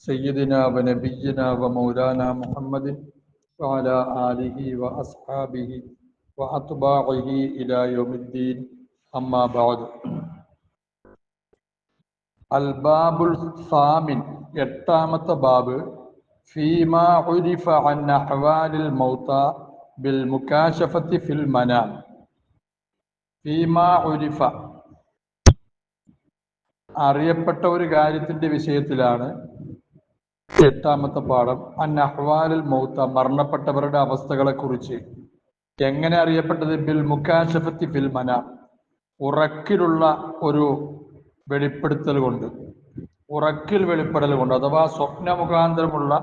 سيدنا ونبينا ومولانا محمد وعلى آله وأصحابه وأتباعه إلى يوم الدين أما بعد الباب الثامن എട്ടാമത്തെ ബാബ് فيما عرف عن أحوال الموتى بالمكاشفة في المنام فيما عرف അറിയപ്പെട്ട ഒരു കാര്യത്തിന്റെ വിഷയത്തിലാണ് എട്ടാമത്തെ പാഠം. അൻ അഹ്വാലിൽ മൗത്ത മരണപ്പെട്ടവരുടെ അവസ്ഥകളെ കുറിച്ച് എങ്ങനെ അറിയപ്പെട്ടത്? ബിൽ മുക്കാശഫത്തി ഫിൽ മന. ഉറക്കിലുള്ള ഒരു വെളിപ്പെടുത്തൽ കൊണ്ട്. ഉറക്കിൽ വെളിപ്പെടൽ കൊണ്ട് അഥവാ സ്വപ്ന മുഖാന്തരമുള്ള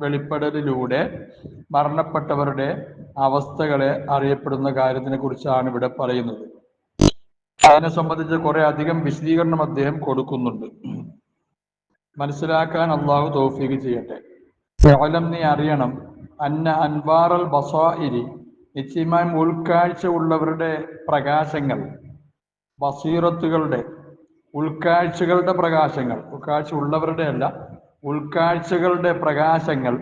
വെളിപ്പെടലിലൂടെ മരണപ്പെട്ടവരുടെ അവസ്ഥകളെ അറിയപ്പെടുന്ന കാര്യത്തിനെ കുറിച്ചാണ് ഇവിടെ പറയുന്നത്. അതിനെ സംബന്ധിച്ച് കുറെ അധികം വിശദീകരണം അദ്ദേഹം കൊടുക്കുന്നുണ്ട്. മനസ്സിലാക്കാൻ അള്ളാഹു തോഫീക്ക് ചെയ്യട്ടെ. കേവലം നീ അറിയണം. അന്ന അൻവാറൽ ബസായിരി നിശ്ചയമായും ഉൾക്കാഴ്ച ഉള്ളവരുടെ പ്രകാശങ്ങൾ ബസീറത്തുകളുടെ ഉൾക്കാഴ്ചകളുടെ പ്രകാശങ്ങൾ ഉൾക്കാഴ്ച ഉള്ളവരുടെ അല്ല ഉൾക്കാഴ്ചകളുടെ പ്രകാശങ്ങൾ.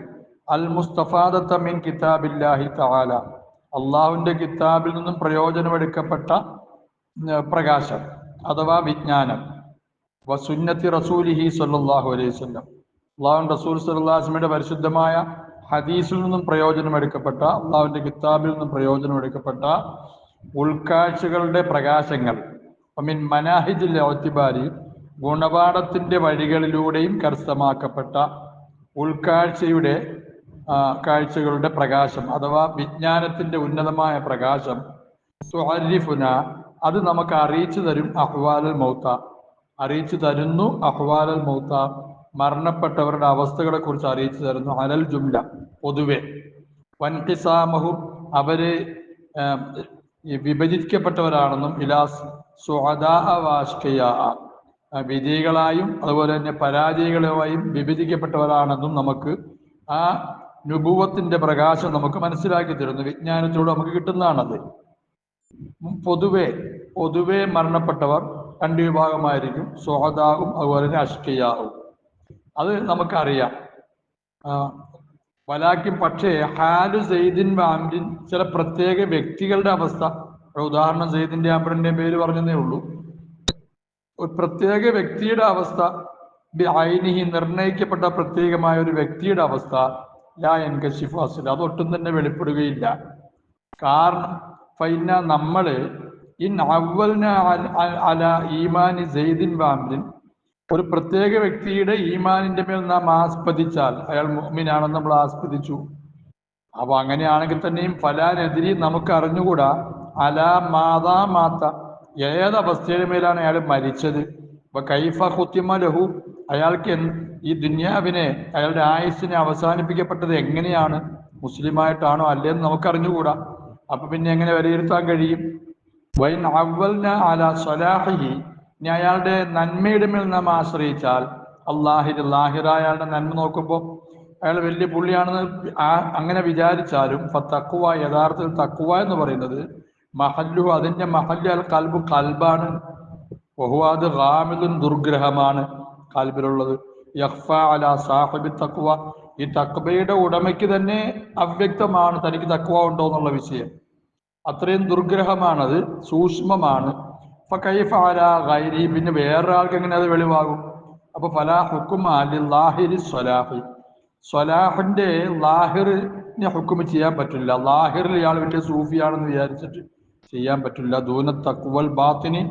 അൽ മുസ്തഫാദത്ത മിൻ കിതാബില്ലാഹി തആല അള്ളാഹുവിന്റെ കിതാബിൽ നിന്നും പ്രയോജനമെടുക്കപ്പെട്ട പ്രകാശം അഥവാ വിജ്ഞാനം. വസുന്നത്തി റസൂലിഹി സല്ലല്ലാഹു അലൈഹി വസല്ലം. അള്ളാഹു റസൂൽ സല്ലാസ്മയുടെ പരിശുദ്ധമായ ഹദീസിൽ നിന്നും പ്രയോജനമെടുക്കപ്പെട്ട അള്ളാഹുവിന്റെ കിതാബിൽ നിന്നും പ്രയോജനമെടുക്കപ്പെട്ട ഉൾക്കാഴ്ചകളുടെ പ്രകാശങ്ങൾ. മിൻ മനാഹിജിൽ ഒത്തിബാരി ഗുണപാഠത്തിന്റെ വഴികളിലൂടെയും കരസ്ഥമാക്കപ്പെട്ട ഉൾക്കാഴ്ചയുടെ കാഴ്ചകളുടെ പ്രകാശം അഥവാ വിജ്ഞാനത്തിന്റെ ഉന്നതമായ പ്രകാശം. അത് നമുക്ക് അറിയിച്ചു തരും അഹ്വാലൽ മൗത്ത. അറിയിച്ചു തരുന്നു. അഹ്വാലൽ മൗത്ത മരണപ്പെട്ടവരുടെ അവസ്ഥകളെ കുറിച്ച് അറിയിച്ചു തരുന്നു. അലൽ ജുംല പൊതുവെ. വൻകിസാമഹു അവർ വിഭജിക്കപ്പെട്ടവരാണെന്നും ഇലാസ് സ്വാദാവാഷ്കയ വിജയികളായും അതുപോലെ തന്നെ പരാജയികളുമായും വിഭജിക്കപ്പെട്ടവരാണെന്നും നമുക്ക് ആ നുഭൂവത്തിന്റെ പ്രകാശം നമുക്ക് മനസ്സിലാക്കി തരുന്നു. വിജ്ഞാനത്തിലൂടെ നമുക്ക് കിട്ടുന്നതാണത്. പൊതുവെ പൊതുവെ മരണപ്പെട്ടവർ രണ്ട് വിഭാഗമായിരിക്കും. സുഹദാവും അതുപോലെ തന്നെ അഷ്കിയാവും. അത് നമുക്കറിയാം. വലാക്കും പക്ഷേ ഹാലു സെയ്ദിൻ വാമിൻ ചില പ്രത്യേക വ്യക്തികളുടെ അവസ്ഥ. ഉദാഹരണം സെയ്ദിന്റെ ആമ്പറിന്റെ പേര് പറഞ്ഞതേ ഉള്ളൂ. ഒരു പ്രത്യേക വ്യക്തിയുടെ അവസ്ഥ ഐനിഹി നിർണയിക്കപ്പെട്ട പ്രത്യേകമായ ഒരു വ്യക്തിയുടെ അവസ്ഥ ലാ എൻകശിഫു അസുല അതൊട്ടും തന്നെ വെളിപ്പെടുകയില്ല. കാരണം ഫൈന നമ്മൾ അല സെയ്ദിൻ ഒരു പ്രത്യേക വ്യക്തിയുടെ ഈമാനിന്റെ മേൽ നാം ആസ്പദിച്ചാൽ അയാൾ മുഅ്മിനാണെന്ന് നമ്മൾ ആസ്പദിച്ചു അപ്പൊ അങ്ങനെയാണെങ്കിൽ തന്നെയും ഫലാനെതിരി നമുക്ക് അറിഞ്ഞുകൂടാ അല മാതാ മാത്ത ഏത് അവസ്ഥയുടെ മേലാണ് അയാൾ മരിച്ചത്? ഇപ്പൊ കൈഫ ഹുത്തിമ ലഹു അയാൾക്ക് ഈ ദുന്യാവിനെ അയാളുടെ ആയുസ്സിനെ അവസാനിപ്പിക്കപ്പെട്ടത് എങ്ങനെയാണ്? മുസ്ലിമായിട്ടാണോ അല്ലേന്ന് നമുക്ക് അറിഞ്ഞുകൂടാ. അപ്പൊ പിന്നെ എങ്ങനെ വിലയിരുത്താൻ കഴിയും? ഇനി അയാളുടെ നന്മയുടെ മേൽ നാം ആശ്രയിച്ചാൽ അള്ളാഹിർ ലാഹിറ അയാളുടെ നന്മ നോക്കുമ്പോൾ അയാൾ വലിയ പുള്ളിയാണെന്ന് അങ്ങനെ വിചാരിച്ചാലും തക്കുവ യഥാർത്ഥത്തിൽ തക്കുവ എന്ന് പറയുന്നത് മഹല്ലു അതിന്റെ മഹല്ലു അൽ കൽബു കൽബാണ്. ബഹുവാദ് റാമിദുൻ ദുർഗ്രഹമാണ് കൽബിലുള്ളത്. യഹ്ഫ അല സാഹിബി തക്കുവ ഈ തക്വയുടെ ഉടമയ്ക്ക് തന്നെ അവ്യക്തമാണ് തനിക്ക് തക്കുവ ഉണ്ടോ എന്നുള്ള വിഷയം. അത്രയും ദുർഗ്രഹമാണത് സൂക്ഷ്മമാണ്. അപ്പൊ കൈഫ അല ഗൈരി പിന്നെ വേറൊരാൾക്ക് എങ്ങനെ അത് വെളിവാകും? അപ്പൊ ഫലാ ഹുക്കും അലി ലാഹിരി സ്വലാഹി. സ്വലാഹിന്റെ ലാഹിറിനെ ഹുക്കും ചെയ്യാൻ പറ്റില്ല. ലാഹിറിൽ ഇയാൾ വലിയ സൂഫിയാണെന്ന് വിചാരിച്ചിട്ട് ചെയ്യാൻ പറ്റില്ല. ദൂന തക്കുവൽ ബാത്തിനി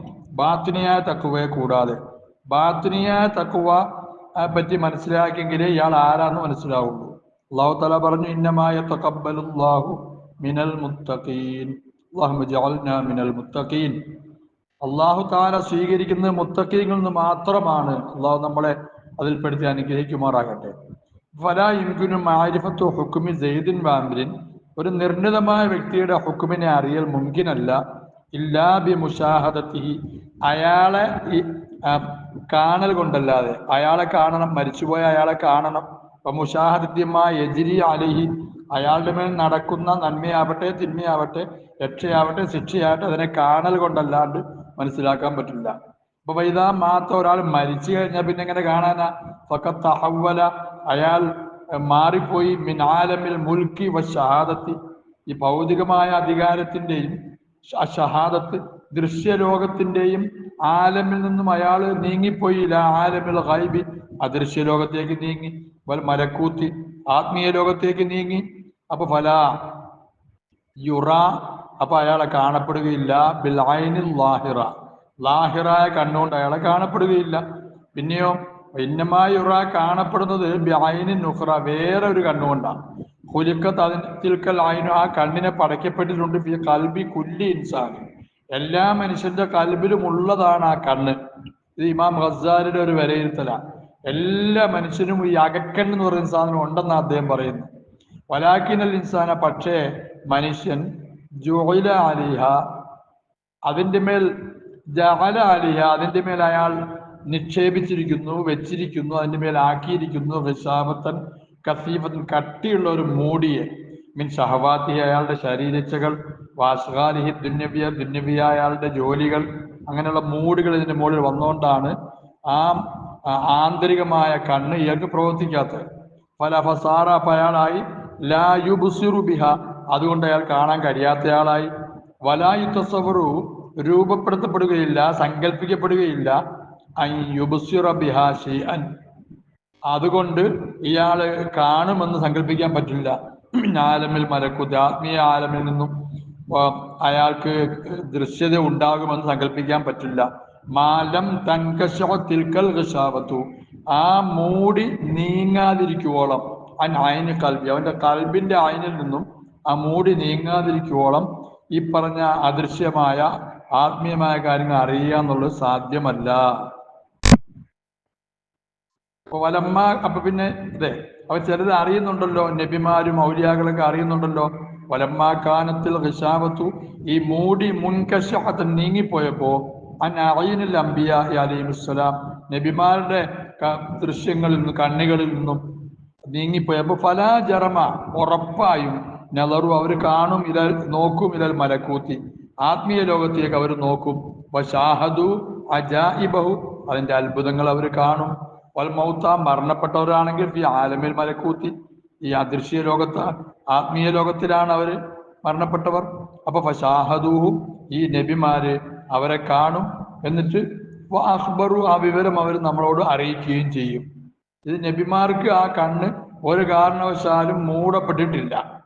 ബാത്തിനിയായ തക്കുവയെ കൂടാതെ. ബാത്തിനിയായ തക്കുവ പറ്റി മനസ്സിലാക്കിയെങ്കിലേ ഇയാൾ ആരാന്ന് മനസ്സിലാവുള്ളൂ. അള്ളാഹു തല പറഞ്ഞു ഇന്നമായ തക്കബലുല്ലാഹു മിനൽ മുത്തഖീൻ അള്ളാഹു ജഅൽനാ മിനൽ മുത്തഖീൻ അള്ളാഹു താല സ്വീകരിക്കുന്നത് മുത്തഖീങ്ങളിൽ നിന്ന് മാത്രമാണ് അള്ളാഹു നമ്മളെ അതിൽപ്പെടുത്തി അനുഗ്രഹിക്കുമാറാകട്ടെ. ഫല ഇംകുനും ആരിഫത്തു ഹുക്കുമി സെയ്ദിൻ വാമിരിൻ ഒരു നിർണിതമായ വ്യക്തിയുടെ ഹുക്കുമിനെ അറിയൽ മുങ്കിനല്ല ഇല്ലാ ബി മുഷാഹദത്തി അയാളെ കാണൽ കൊണ്ടല്ലാതെ. അയാളെ കാണണം മരിച്ചുപോയ അയാളെ കാണണം. അപ്പൊ മുഷാഹദത്യമായ യജിരി അലിഹി അയാളുടെ മേൽ നടക്കുന്ന നന്മയാവട്ടെ തിന്മയാവട്ടെ രക്ഷയാവട്ടെ ശിക്ഷയാവട്ടെ അതിനെ കാണൽ കൊണ്ടല്ലാണ്ട് മനസ്സിലാക്കാൻ പറ്റില്ല. അപ്പൊ വൈദാ മാത്ത ഒരാൾ മരിച്ചു കഴിഞ്ഞാൽ പിന്നെ എങ്ങനെ കാണാനാ? ഫക്കത്ത് തഹവ്വല അയാൾ മാറിപ്പോയി മിനാലമിൽ മുൽക്കി വ ഷഹാദത്തി. ഈ ഭൗതികമായ അധികാരത്തിന്റെയും ഷഹാദത്ത് ദൃശ്യലോകത്തിന്റെയും ആലമിൽ നിന്നും അയാൾ നീങ്ങിപ്പോയില്ല ആലമിൽ ഹൈബി അദൃശ്യ ലോകത്തേക്ക് നീങ്ങി. വൽ മലക്കൂത്തി ആത്മീയ ലോകത്തേക്ക് നീങ്ങി. അപ്പൊ ഫല യുറ അപ്പൊ അയാളെ കാണപ്പെടുകയില്ല. ബിൽ ഐനിൽ ലാഹിറ. ലാഹിറായ കണ്ണുകൊണ്ട് അയാളെ കാണപ്പെടുകയില്ല. പിന്നെയോ ഭിന്നമായ യുറ കാണപ്പെടുന്നത് ബൈനിൻ നുഹ്റ വേറെ ഒരു കണ്ണുകൊണ്ടാണ്. ഹുലിക്കത്ത് തിൽക്കൽ ആയിനു ആ കണ്ണിനെ പടയ്ക്കപ്പെട്ടിട്ടുണ്ട് കൽബി കുല്ലി ഇൻസാൻ. എല്ലാ മനുഷ്യന്റെ കൽബിലും ഉള്ളതാണ് ആ കണ്ണ്. ഇത് ഇമാം ഹസാലിന്റെ ഒരു വിലയിരുത്തലാണ്. എല്ലാ മനുഷ്യനും ഈ അകക്കൻ എന്ന് പറയുന്ന സാധനം ഉണ്ടെന്ന് അദ്ദേഹം പറയുന്നു വലാക്കിനൽ ഇൻസാന പക്ഷേ മനുഷ്യൻ ജോയില അലിഹ അതിന്റെ മേൽ ജഹല അലിഹ അതിന്റെ മേൽ അയാൾ നിക്ഷേപിച്ചിരിക്കുന്നു വെച്ചിരിക്കുന്നു അതിന്റെ മേൽ ആക്കിയിരിക്കുന്നു ഹിസാബത്തൻ കസീഫത്തൻ കട്ടിയുള്ള ഒരു മൂടിയെ. മീൻ ഷഹവാത്തി അയാളുടെ ശരീരച്ചകൾ വാസ്കാലിഹി ദുന്യവ്യ ദുന്യവ്യ അയാളുടെ ജോലികൾ അങ്ങനെയുള്ള മൂടുകൾ ഇതിന്റെ മുകളിൽ വന്നുകൊണ്ടാണ് ആ ആന്തരികമായ കണ്ണ് ഇയാൾക്ക് പ്രവർത്തിക്കാത്തത് പല ഫസാറ അയാളായി. ലാ യുബ്സിറു ബിഹ. അതുകൊണ്ട് അയാൾ കാണാൻ കഴിയാത്തയാളായി. വലായു തസവറു രൂപപ്പെടുത്തപ്പെടുകയില്ല സങ്കല്പിക്കപ്പെടുകയില്ല ബിഹ അതുകൊണ്ട് ഇയാൾ കാണുമെന്ന് സങ്കല്പിക്കാൻ പറ്റില്ല. ആലമിൽ മലക്കുത്തി ആത്മീയ ആലമിൽ നിന്നും അയാൾക്ക് ദൃശ്യത ഉണ്ടാകുമെന്ന് സങ്കല്പിക്കാൻ പറ്റില്ല. മാലം തൻകശോ തിൽക്കൽ ഹിഷാവത്തു ആ മൂടി നീങ്ങാതിരിക്കുവോളം അൻ അയന് കൽബി അവന്റെ കൽബിന്റെ അയനിൽ നിന്നും ആ മൂടി നീങ്ങാതിരിക്കുവോളം ഈ പറഞ്ഞ അദൃശ്യമായ ആത്മീയമായ കാര്യങ്ങൾ അറിയുക എന്നുള്ളത് സാധ്യമല്ല വലമ്മ അപ്പൊ പിന്നെ അതെ അപ്പൊ ചിലത് അറിയുന്നുണ്ടല്ലോ നബിമാരും ഔലിയാകളൊക്കെ അറിയുന്നുണ്ടല്ലോ. വലമ്മ കാനത്തിൽ ഹിഷാവത്തു ഈ മൂടി മുൻകശത്ത് നീങ്ങിപ്പോയപ്പോ അനീനിൽ അംബിയ അലൈഹിസ്സലാം നബിമാരുടെ ദൃശ്യങ്ങളിൽ നിന്നും കണ്ണുകളിൽ നിന്നും നീങ്ങിപ്പോയപ്പോ ഫലാ ജറമ ഉറപ്പായും നെലറു അവർ കാണും ഇല നോക്കും ഇലൽ മലക്കൂത്തി. ആത്മീയ ലോകത്തേക്ക് അവർ നോക്കും. ഷാഹദു അജാഇബഹു അതിന്റെ അത്ഭുതങ്ങൾ അവർ കാണും. വൽ മൗത്ത മരണപ്പെട്ടവരാണെങ്കിൽ ഈ ആലമിൽ മലക്കൂത്തി. ഈ അദൃശ്യ ലോകത്ത് ആത്മീയ ലോകത്തിലാണ് അവർ മരണപ്പെട്ടവർ. അപ്പൊ ഫഷാഹദൂഹും ഈ നബിമാര് അവരെ കാണും എന്നിട്ട് അഹ്ബറു ആ വിവരം അവർ നമ്മളോട് അറിയിക്കുകയും ചെയ്യും. ഇത് നബിമാർക്ക് ആ കണ്ണ് ഒരു കാരണവശാലും മൂടപ്പെട്ടിട്ടില്ല.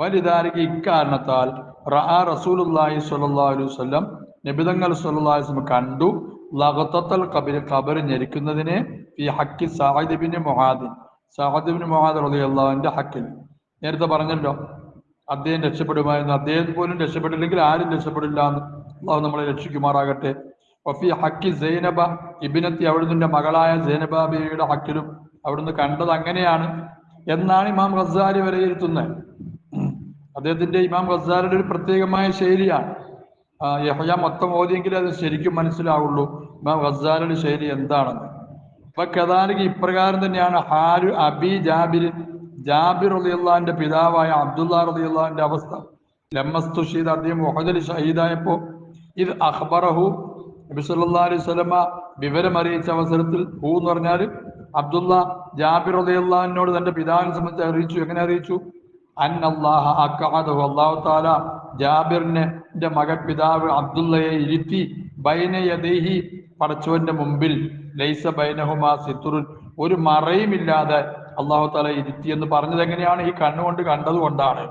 വലുതാരിക്ക് ഇക്കാരണത്താൽ റഹ റസൂലുള്ളാഹി സ്വല്ലല്ലാഹു അലൈഹി വസല്ലം നബിതങ്ങൾ സ്വല്ലല്ലാഹു അലൈഹി കണ്ടു. ലഹത്തൽ കബിർ കബർ ഞെരിക്കുന്നതിനെ ഈ ഹക്കി സാഹിദിബിന് മൊഹാദിൻ മുആദ് മൊഹാദ് റളിയല്ലാഹുവിന്റെ ഹക്കിൽ. നേരത്തെ പറഞ്ഞല്ലോ അദ്ദേഹം രക്ഷപ്പെടുമായിരുന്നു. അദ്ദേഹം പോലും രക്ഷപ്പെട്ടില്ലെങ്കിൽ ആരും രക്ഷപ്പെടില്ല എന്ന് അള്ളാഹു നമ്മളെ രക്ഷിക്കുമാറാകട്ടെ. വഫി ഹക്കി സൈനബ ഇബിനത്തി അവിടുന്ന് മകളായ സൈനബ ബിയുടെ ഹക്കിലും അവിടുന്ന് കണ്ടത് അങ്ങനെയാണ്. എന്നാണ് ഇമാം ഖസാലി വിലയിരുത്തുന്നത്. അദ്ദേഹത്തിന്റെ ഇമാം ഖസാലിയുടെ ഒരു പ്രത്യേകമായ ശൈലിയാണ്. യഹ്യ മൊത്തം ഓതിയെങ്കിലേ അത് ശരിക്കും മനസ്സിലാവുള്ളൂ. ഇമാം ഖസാലിയുടെ ശൈലി എന്താണെന്ന്. അപ്പൊ കഥാലിക്ക് ഇപ്രകാരം തന്നെയാണ് ഹാരു അബി ജാബിർ ജാബിർ റളിയല്ലാഹുവിന്റെ പിതാവായ അബ്ദുള്ള റളിയല്ലാഹുവിന്റെ അവസ്ഥ. ലമ്മസ്തുഷീദ് അദ്ദേഹം മുഹദൽ ഷഹീദായപ്പോ ഇത് അഖ്ബറഹു നബി സല്ലല്ലാഹു അലൈഹി വസല്ലമ വിവരം അറിയിച്ച അവസരത്തിൽ ഹൂ എന്ന് പറഞ്ഞാൽ അബ്ദുള്ള ജാബിർ റളിയല്ലാഹുവിനോട് തന്റെ പിതാവിനെ സംബന്ധിച്ച് അറിയിച്ചു. എങ്ങനെ അറിയിച്ചു? അൻ അന്നല്ലാഹ അക്കാദഹു അല്ലാഹു തആല ജാബിറിനെ ന്റെ മകൻ പിതാവ് അബ്ദുള്ളയെ ഇരുത്തി ബൈന യദൈഹി പടച്ചവന്റെ മുമ്പിൽ ലൈസ ബൈനഹുമാ സിത്തുറുൻ ഒരു മറയുമില്ലാതെ അള്ളാഹു താല ഇരുത്തി എന്ന് പറഞ്ഞത് എങ്ങനെയാണ് ഈ കണ്ണുകൊണ്ട് കണ്ടതുകൊണ്ടാണ്.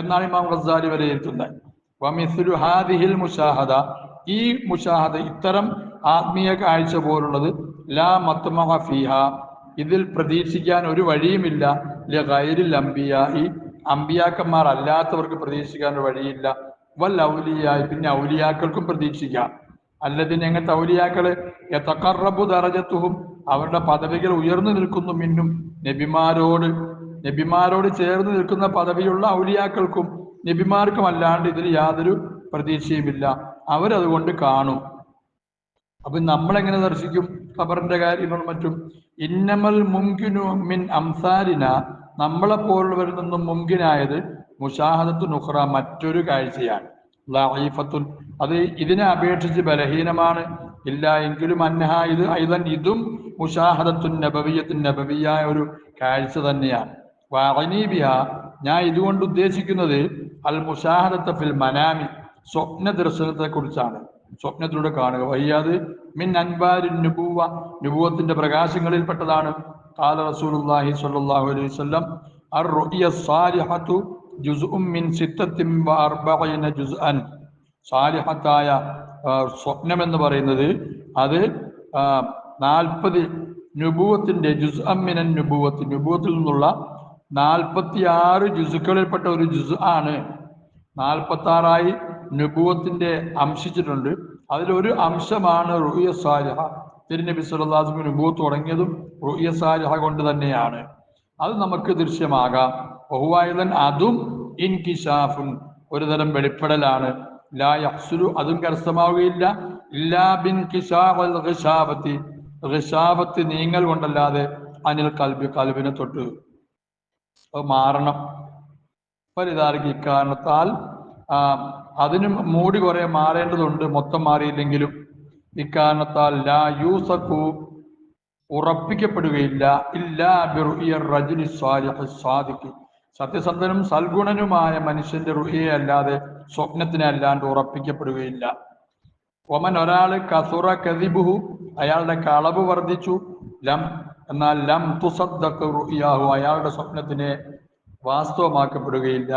എന്നാണ് ഇമാം റസാലി വിലയിരുത്തുന്നത്. വമിസ്ലു ഹാദിഹിൽ മുഷാഹദ ഈ മുഷാഹദ ഇത്തരം ആത്മീയ കാഴ്ച പോലുള്ളത് ലാ മത്മഹ ഇതിൽ പ്രതീക്ഷിക്കാൻ ഒരു വഴിയുമില്ല. ലൈരിൽ അമ്പിയ ഈ അമ്പിയാക്കന്മാർ അല്ലാത്തവർക്ക് പ്രതീക്ഷിക്കാൻ ഒരു വഴിയില്ല. വൽ ഔലിയായി. പിന്നെ ഔലിയാക്കൾക്കും പ്രതീക്ഷിക്കാം. അല്ലതിന് എങ്ങനത്തെ ഔലിയാക്കൾ എത്തക്കറബു ദറജത്തുഹും അവരുടെ പദവികൾ ഉയർന്നു നിൽക്കുന്നു മിന്നും. നബിമാരോട് നബിമാരോട് ചേർന്ന് നിൽക്കുന്ന പദവിയുള്ള ഔലിയാക്കൾക്കും നബിമാർക്കും അല്ലാണ്ട് ഇതിൽ യാതൊരു പ്രതീക്ഷയുമില്ല. അവരതുകൊണ്ട് കാണും. അപ്പൊ നമ്മളെങ്ങനെ ദർശിക്കും? ഖബറിന്റെ കാര്യങ്ങളും മറ്റും. ഇന്നമൽ മുങ്കിനു മിൻ അംസാരിന. നമ്മളെ പോലുള്ളവരിൽ നിന്നും മുങ്കിനായത് മുഷാഹദത്ത് നുഹ്റ മറ്റൊരു കാഴ്ചയാണ്. ലഹീഫത്തുൻ അത് ഇതിനെ അപേക്ഷിച്ച് ബലഹീനമാണ്. ഇല്ല എങ്കിലും അന്നഹ ഇത് ഐതൻ ഇതും മുഷാഹദത്തുൻ നബവിയത്തിൻ നബവിയായ ഒരു കാഴ്ച തന്നെയാണ്. വാഹനീബിയ ഞാൻ ഇതുകൊണ്ട് ഉദ്ദേശിക്കുന്നത് അൽ മുഷാഹദത്ത ഫിൽ മനാമി. സ്വപ്ന ദർശനത്തെ കുറിച്ചാണ് സ്വപ്നത്തിലൂടെ കാണുക. വയ്യാത് മിൻ അൻബാരി നുബുവ. നുബുവത്തിന്റെ പ്രകാശങ്ങളിൽപ്പെട്ടതാണ്. കാല റസൂലുല്ലാഹി സ്വല്ലല്ലാഹു അലൈഹി വസല്ലം അർ റുയ സാലിഹത്തു ജുസ്ഉം മിൻ സിത്തത്തിൻ വ അർബഈന ജുസ്അൻ. സാലിഹത്തായ സ്വപ്നം എന്ന് പറയുന്നത് അത് നാൽപ്പത് നുബുവത്തിന്റെ ജുസ് മിനൻ നുബുവത്ത് നുബുവത്തിൽ നിന്നുള്ള നാൽപ്പത്തി ആറ് ജുസുക്കളിൽപ്പെട്ട ഒരു ജുസു ആണ്. നാൽപ്പത്തി ആറായി നുപൂവത്തിന്റെ അംശിച്ചിട്ടുണ്ട് അതിലൊരു അംശമാണ് റുഹിയ സാലിഹ. തിരുനബി സല്ലാസ്മി നുബുവത്ത് തുടങ്ങിയതും റുഹിയ സാലിഹ കൊണ്ട് തന്നെയാണ്. അത് നമുക്ക് ദൃശ്യമാകാം. ബഹുവായുധൻ അതും ഇൻകിഷാഫുൻ ഒരു തരം വെളിപ്പെടലാണ്. ലാ അതും കരസ്ഥമാവുകയില്ല. ഇല്ലാ ബിൻ കിഷാവൽ നീങ്ങൽ കൊണ്ടല്ലാതെ അനിൽ കൽബി കൽബിനെ തൊട്ട് അത് മാറണം. വലുതാർക്ക് ഇക്കാരണത്താൽ അതിനും മൂടി കുറെ മാറേണ്ടതുണ്ട്. മൊത്തം മാറിയില്ലെങ്കിലും ഇക്കാരണത്താൽ ലാ യൂസഖു ഉറപ്പിക്കപ്പെടുകയില്ല. ഇല്ലാ റജുലി സ്വാദിഖ് സത്യസന്ധനും സൽഗുണനുമായ മനുഷ്യന്റെ റുഹിയെ അല്ലാതെ സ്വപ്നത്തിനെ അല്ലാണ്ട് ഉറപ്പിക്കപ്പെടുകയില്ല. ഒമൻ ഒരാൾ കസുറ കതിബുഹു അയാളുടെ കളവ് വർദ്ധിച്ചു. ലം എന്നാൽ ലം തുസദ്ദഖ് റുഇയാഹു അയാളുടെ സ്വപ്നത്തിനെ വാസ്തവമാക്കപ്പെടുകയില്ല.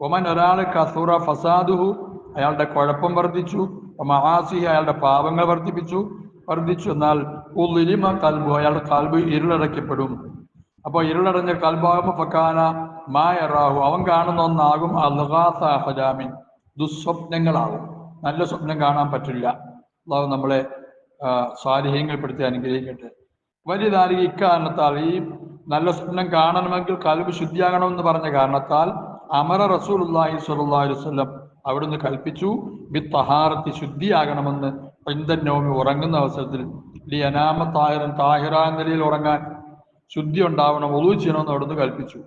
ഒമൻ ഒരാൾ കസൂറ ഫസാദുഹു അയാളുടെ കുഴപ്പം വർദ്ധിച്ചു. മഹാസി അയാളുടെ പാപങ്ങൾ വർദ്ധിപ്പിച്ചു. വർദ്ധിച്ചു എന്നാൽ ഉലിമ കൽബു അയാളുടെ കൽബ് ഇരുളടയ്ക്കപ്പെടും. അപ്പൊ ഇരുളടഞ്ഞ കൽബാകുമ്പോ ഫക്കാന മായറാഹു അവൻ കാണുന്ന ഒന്നാകും അൽഹാസാഹജാമിൻ ദുസ്വപ്നങ്ങളാകും. നല്ല സ്വപ്നം കാണാൻ പറ്റില്ല. അള്ളാഹു നമ്മളെ സ്വാധീനങ്ങൾപ്പെടുത്തി അനുഗ്രഹിക്കട്ടെ. വലിയതാരി ഇക്കാരണത്താൽ ഈ നല്ല സ്വപ്നം കാണണമെങ്കിൽ കൽബ് ശുദ്ധിയാകണമെന്ന് പറഞ്ഞ കാരണത്താൽ അമര റസൂൽ അള്ളാഹി സ്വല്ലല്ലാഹി അലൈഹി വസല്ലം അവിടുന്ന് കൽപ്പിച്ചു ബി തഹാറത്തി ശുദ്ധിയാകണമെന്ന് പിന്തന്നോമി ഉറങ്ങുന്ന അവസരത്തിൽ ലി അനാമ താഹിറൻ താഹിറ എന്ന നിലയിൽ ഉറങ്ങാൻ ശുദ്ധി ഉണ്ടാവണം ഒതു ചെയ്യണമെന്ന് അവിടുന്ന് കൽപ്പിച്ചു.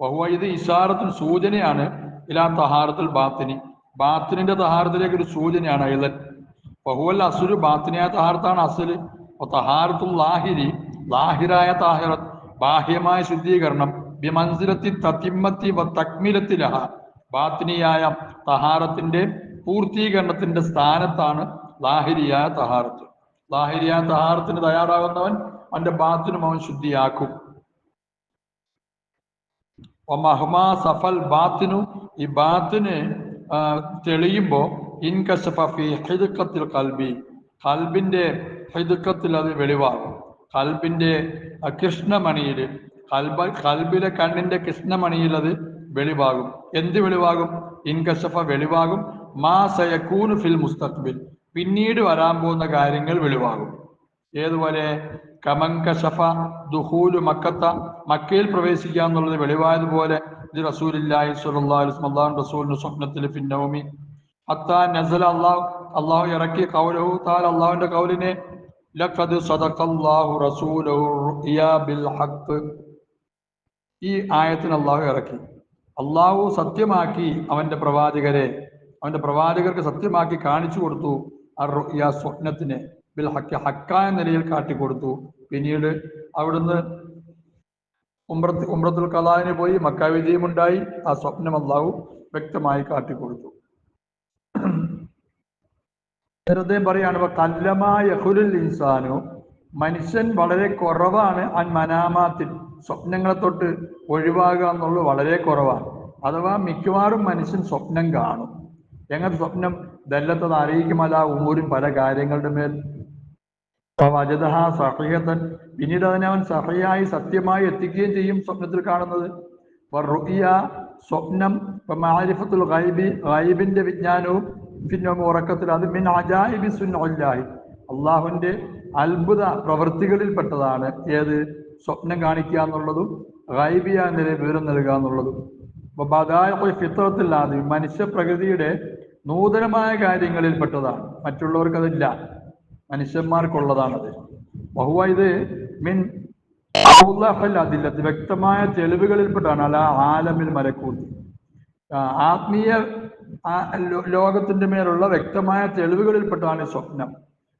ബഹുവ ഇത് ഇഷാറത്തിൽ സൂചനയാണ് ഇലാ തഹാറത്തിൽ ബാത്തിനി. ബാത്തിനിന്റെ തഹാറത്തിലേക്ക് ഒരു സൂചനയാണ് അയലൻ. ബഹുവൽ അസുര് ബാത്തിനിയായ തഹാറത്താണ് അസുൽ. തഹാറത്തുൽ ലാഹിരി ലാഹിരായ താഹിറത്ത് ബാഹ്യമായ ശുദ്ധീകരണം ബിമൻസിലത്തി തത്തിമ്മത്തി വ തക്മിലത്തിലഹ ബാത്തിനിയായ തഹാറത്തിന്റെ പൂർത്തീകരണത്തിന്റെ സ്ഥാനത്താണ് ലാഹിരിയായ തഹാറത്ത്. ലാഹിരിയായ തഹാറത്തിന് തയ്യാറാകുന്നവൻ അവന്റെ ബാത്തിനും അവൻ ശുദ്ധിയാക്കും. മഹ്മാ സഫൽ ബാത്തിനു ഈ ബാത്തിന് ആ, തെളിയുമ്പോ ഇൻകശഫ കൽബി. കൽബിന്റെ ഹിദുക്കത്തിൽ അത് വെളിവാകും കൽബിന്റെ കൃഷ്ണമണിയിൽ കൽബ കൽബിലെ കണ്ണിന്റെ കൃഷ്ണമണിയിൽ അത് വെളിവാകും. എന്ത് വെളിവാകും? ഇൻകശഫ വെളിവാകും. മാ സയക്കൂൻ ഫിൽ മുസ്തഖ്ബിൽ പിന്നീട് വരാൻ പോകുന്ന കാര്യങ്ങൾ വെളിവാകും. ഏതുപോലെ? കമങ്കശഫ ദുഹൂലു മക്കത്ത. മക്കയിൽ പ്രവേശിക്കുക എന്നുള്ളത് വെളിവായതുപോലെ. ഇത് റസൂലില്ലാഹി അല്ലാഹു റസൂലിന്റെ സ്വപ്നത്തിൽ പിന്നോമി അത്താ നസൽ അള്ളാഹു അള്ളാഹു ഇറക്കി കൗലഹു താൽ അല്ലാഹുവിന്റെ കൗലിനെ ലഖദ് സദഖല്ലാഹു റസൂലഹു റുഇയാ ബിൽ ഹഖ് ഈ ആയത്തിന് അള്ളാഹു ഇറക്കി. അള്ളാഹു സത്യമാക്കി അവന്റെ പ്രവാചകരെ അവന്റെ പ്രവാചകർക്ക് സത്യമാക്കി കാണിച്ചു കൊടുത്തു. അർ ആ സ്വപ്നത്തിനെ ബിൽ ഹഖ് ഹക്കായ നിലയിൽ കാട്ടിക്കൊടുത്തു പിന്നീട് അവിടുന്ന് ഉമ്രത്ത് ഉംറത്തുൽ കലാവിന് പോയി മക്ക വിജയമുണ്ടായി. ആ സ്വപ്നം അള്ളാഹു വ്യക്തമായി കാട്ടിക്കൊടുത്തു ഹൃദയം പറയാണ് കല്ലമായ യഹുലുൽ ഇൻസാനു മനുഷ്യൻ വളരെ കുറവാണ് അൻ മനാമാത്തിൽ സ്വപ്നങ്ങളെ തൊട്ട് ഒഴിവാകുക എന്നുള്ളത് വളരെ കുറവാണ്. അഥവാ മിക്കവാറും മനുഷ്യൻ സ്വപ്നം കാണും. എങ്ങനെ സ്വപ്നം? ദല്ലത്തത് അറിയിക്കുമല്ല ഊരും പല കാര്യങ്ങളുടെ മേൽ. വജതഹ സഹിയത്തൻ പിന്നീട് അതിനെ അവൻ സഹയായി സത്യമായി എത്തിക്കുകയും ചെയ്യും സ്വപ്നത്തിൽ കാണുന്നത്. റുഇയ സ്വപ്നം മാരിഫത്തുൽ ഗൈബി ഗൈബിന്റെ വിജ്ഞാനവും പിന്നെ ഉറക്കത്തിൽ അത് മിൻ അജായിബി സുന്നൊല്ലായി അള്ളാഹുവിന്റെ അത്ഭുത പ്രവൃത്തികളിൽപ്പെട്ടതാണ് ഏത്? സ്വപ്നം കാണിക്കുക എന്നുള്ളതും ഗൈബിയ നിലയിൽ വിവരം നൽകുക എന്നുള്ളതും. അപ്പൊ ബദായ ഫിത്രത്തില്ലാതെ മനുഷ്യ പ്രകൃതിയുടെ നൂതനമായ കാര്യങ്ങളിൽപ്പെട്ടതാണ്. മറ്റുള്ളവർക്ക് അതില്ല മനുഷ്യന്മാർക്കുള്ളതാണത്. ബഹുവ ഇത് മിൻ അതില്ല വ്യക്തമായ തെളിവുകളിൽപ്പെട്ടാണ് അല്ല ആലമിൽ മലക്കൂത്ത്. ആത്മീയ ആ, ലോകത്തിന്റെ മേലുള്ള വ്യക്തമായ തെളിവുകളിൽപ്പെട്ടാണ് സ്വപ്നം.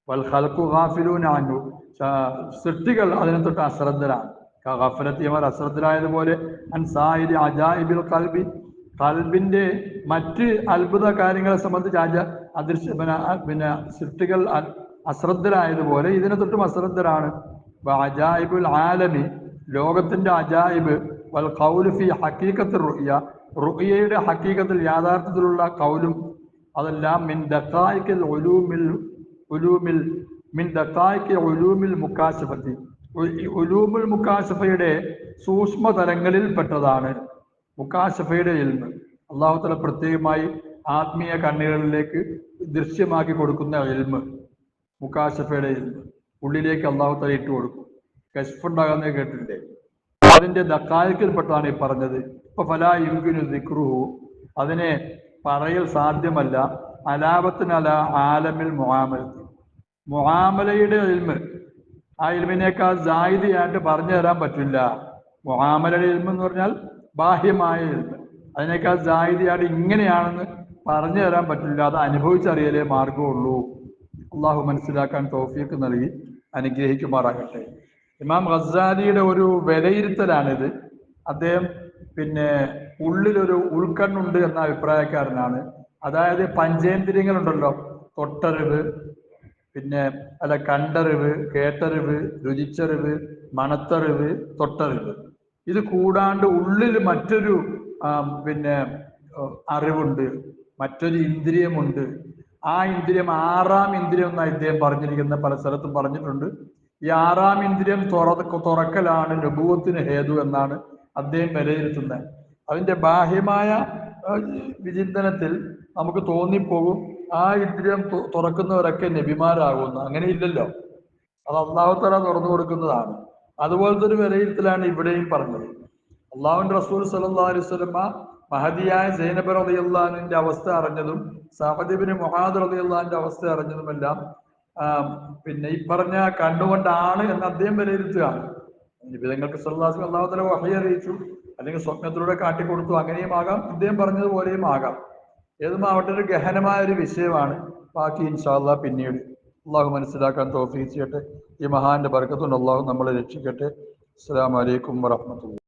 വൽ ഖൽഖു ഗാഫിലൂന അൻഹു. ച- സൃഷ്ടികൾ അതിനെ തൊട്ട് അശ്രദ്ധരാണ് അവർ അശ്രദ്ധരായതുപോലെ അൻസായിരി അജായിബിൽ കൽബി കൽബിന്റെ മറ്റ് അത്ഭുത കാര്യങ്ങളെ സംബന്ധിച്ച് അജ അദൃശ്യ പിന്നെ പിന്നെ സൃഷ്ടികൾ അശ്രദ്ധരായതുപോലെ ഇതിനെ തൊട്ടും അശ്രദ്ധരാണ് അജായിബുൽ ആലമി. ലോകത്തിന്റെ അജായിബ്. വൽ ഖൗലു ഫി ഹക്കീക്കത്ത് റുയയുടെ ഹക്കീകത്തിൽ യാഥാർത്ഥ്യത്തിലുള്ള കൗലും അതെല്ലാം മിൻ ദക്കായിക്കൽ ഒലൂമിൽ ഒലൂമിൽ മിൻ ദക്കായിക്ക് ഒലൂമിൽ മുക്കാശഫത്തി. ഒലൂമുൽ മുക്കാശഫയുടെ സൂക്ഷ്മ തലങ്ങളിൽ പെട്ടതാണ് മുക്കാശഫയുടെ എൽമ് അള്ളാഹുത്തല പ്രത്യേകമായി ആത്മീയ കണ്ണുകളിലേക്ക് ദൃശ്യമാക്കി കൊടുക്കുന്ന എൽമ് മുക്കാശഫയുടെ എൽമ് ഉള്ളിലേക്ക് അള്ളാഹുത്തല ഇട്ട് കൊടുക്കും. കശ്ഫുണ്ടാകുന്നത് കേട്ടിട്ടില്ലേ? അതിന്റെ ദക്കായക്കിൽപ്പെട്ടാണ് ഈ പറഞ്ഞത്. ഇപ്പൊ ദിക്രുഹു അതിനെ പറയൽ സാധ്യമല്ല. അലാപത്തിനല ആലമിൽ മുഹാമലത്തി മുഹാമലയുടെ ഇൽമ്. ആ ഇൽമിനേക്കാൾ ജാഹിദിയായിട്ട് പറഞ്ഞു തരാൻ പറ്റില്ല. മുഹാമലയുടെ ഇൽമ് എന്ന് പറഞ്ഞാൽ ബാഹ്യമായ ഇൽമ്. അതിനേക്കാൾ ജാഹിദിയായിട്ട് ഇങ്ങനെയാണെന്ന് പറഞ്ഞു തരാൻ പറ്റില്ല. അത് അനുഭവിച്ചറിയലേ മാർഗമുള്ളൂ അള്ളാഹു മനസ്സിലാക്കാൻ തോഫിയൊക്കെ നൽകി. അനുഗ്രഹിക്കുമാറാകട്ടെ. ഇമാം ഖസാലിയുടെ ഒരു വിലയിരുത്തലാണിത്. അദ്ദേഹം പിന്നെ ഉള്ളിലൊരു ഉൾക്കണ്ണുണ്ട് എന്ന അഭിപ്രായക്കാരനാണ്. അതായത് പഞ്ചേന്ദ്രിയങ്ങളുണ്ടല്ലോ. തൊട്ടറിവ് പിന്നെ അല്ല കണ്ടറിവ് കേട്ടറിവ് രുചിച്ചറിവ് മണത്തറിവ് തൊട്ടറിവ്. ഇത് കൂടാണ്ട് ഉള്ളിൽ മറ്റൊരു പിന്നെ അറിവുണ്ട് മറ്റൊരു ഇന്ദ്രിയമുണ്ട്. ആ ഇന്ദ്രിയം ആറാം ഇന്ദ്രിയം എന്നാണ് ഇദ്ദേഹം പറഞ്ഞിരിക്കുന്ന പല സ്ഥലത്തും പറഞ്ഞിട്ടുണ്ട്. ഈ ആറാം ഇന്ദ്രിയം തുറ തുറക്കലാണ് ലഘുവത്തിന് ഹേതു എന്നാണ് അദ്ദേഹം വിലയിരുത്തുന്നത്. അതിന്റെ ബാഹ്യമായ വിചിന്തനത്തിൽ നമുക്ക് തോന്നിപ്പോകും ആ ഇന്ദ്രിയം തുറക്കുന്നവരൊക്കെ നബിമാരാകുന്നു. അങ്ങനെ ഇല്ലല്ലോ. അത് അള്ളാഹുത്തല തുറന്നു കൊടുക്കുന്നതാണ്. അതുപോലത്തെ ഒരു വിലയിരുത്തലാണ് ഇവിടെയും പറഞ്ഞത്. അള്ളാഹുൻ റസൂൽ സല്ലാ മഹതിയായ മഹദിയായ സൈനബ് റളിയല്ലാഹുവിന്റെ അവസ്ഥ അറിഞ്ഞതും സഹദിബിന് മുഹാദ് റളിയല്ലാഹുവിന്റെ അവസ്ഥ അറിഞ്ഞതുമെല്ലാം പിന്നെ ഈ പറഞ്ഞ കണ്ടുകൊണ്ടാണ് എന്ന് അദ്ദേഹം വിലയിരുത്തുകയാണ്. നിബിതങ്ങൾക്ക് സല്ലാസ് അള്ളാഹുത്തല വഹി അറിയിച്ചു. അല്ലെങ്കിൽ സ്വപ്നത്തിലൂടെ കാട്ടിക്കൊടുത്തു. അങ്ങനെയും ആകാം. ഇദ്ദേഹം പറഞ്ഞതുപോലെയും ആകാം. ഏതുമാവട്ടെ ഒരു ഗഹനമായ ഒരു വിഷയമാണ്. ബാക്കി ഇൻഷാല്ല പിന്നീട് അള്ളാഹു മനസ്സിലാക്കാൻ തോഫീ ചെയ്യട്ടെ. ഈ മഹാന്റെ ബർക്കത്തുകൊണ്ട് അള്ളാഹു നമ്മളെ രക്ഷിക്കട്ടെ. അസ്സാം വലൈക്കും വറഹമത്തുള്ള